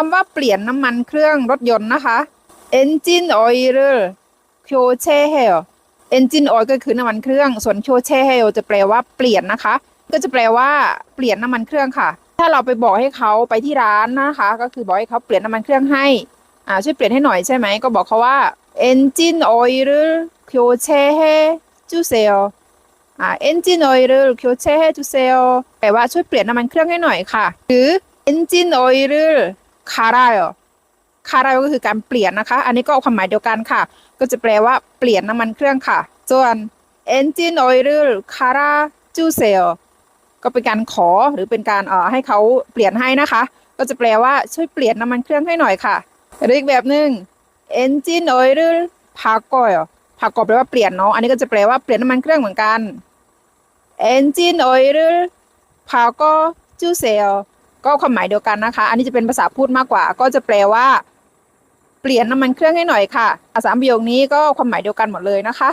คำว่าเปลี่ยนน้ำมันเครื่องรถยนต์นะคะ engine oil โคเชเฮล engine oil ก็คือน้ำมันเครื่อง ส่วนโคเชเฮลจะแปลว่าเปลี่ยนนะคะ ก็จะแปลว่าเปลี่ยนน้ำมันเครื่องค่ะ ถ้าเราไปบอกให้เขาไปที่ร้านนะคะ ก็คือบอกให้เขาเปลี่ยนน้ำมันเครื่องให้อ่าช่วยเปลี่ยนให้หน่อยใช่ไหม ก็บอกเขาว่า engine oil โคเชเฮจูเซลอ่า engine oil โคเชเฮจูเซลแปลว่าช่วยเปลี่ยนน้ำมันเครื่องให้หน่อยค่ะ หรือ engine oil คาราลคาราลก็คือการเปลี่ยนนะคะ อันนี้ก็ความหมายเดียวกันค่ะ ก็จะแปลว่าเปลี่ยนน้ำมันเครื่องค่ะ ส่วน engine oil คาราจูเซลก็เป็นการขอหรือเป็นการเอ่อให้เขาเปลี่ยนให้นะคะ ก็จะแปลว่าช่วยเปลี่ยนน้ำมันเครื่องให้หน่อยค่ะหรืออีกแบบหนึ่ง engine oil พากอยพากอแปลว่าเปลี่ยนเนาะอันนี้ก็จะแปลว่าเปลี่ยนน้ำมันเครื่องเหมือนกัน engine oil พากอจูเซล ก็ความหมายเดียวกันนะคะ อันนี้จะเป็นภาษาพูดมากกว่า ก็จะแปลว่า เปลี่ยนน้ำมันเครื่องให้หน่อยค่ะอาสามประโยคนี้ก็ความหมายเดียวกันหมดเลยนะคะ